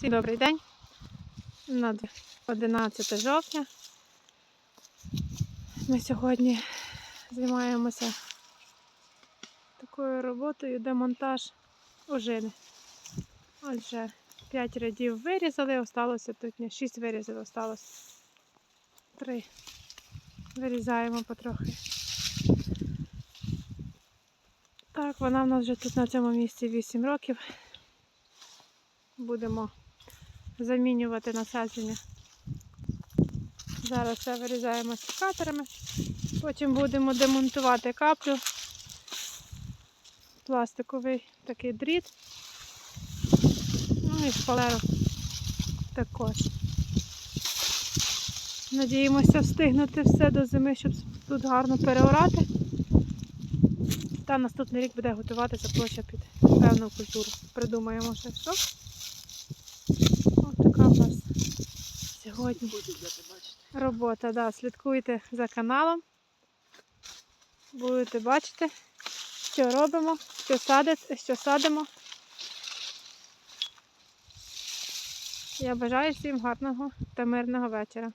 Всім добрий день. На 11 жовтня. Ми сьогодні займаємося такою роботою демонтаж ожини. Отже, 5 рядів вирізали, осталося тут не 6 вирізів осталось. 3. Вирізаємо потрохи. Так, вона в нас вже тут на цьому місці 8 років. Будемо замінювати насадження. Зараз все вирізаємо секаторами. Потім будемо демонтувати каплю. Пластиковий такий дріт. Ну і шпалеру також. Надіємося встигнути все до зими, щоб тут гарно переорати. Та наступний рік буде готуватися площа під певну культуру. Придумаємо ще що. Ось така в нас сьогодні робота. Да. Слідкуйте за каналом. Будете бачити, що робимо, що, садить, що садимо. Я бажаю всім гарного та мирного вечора.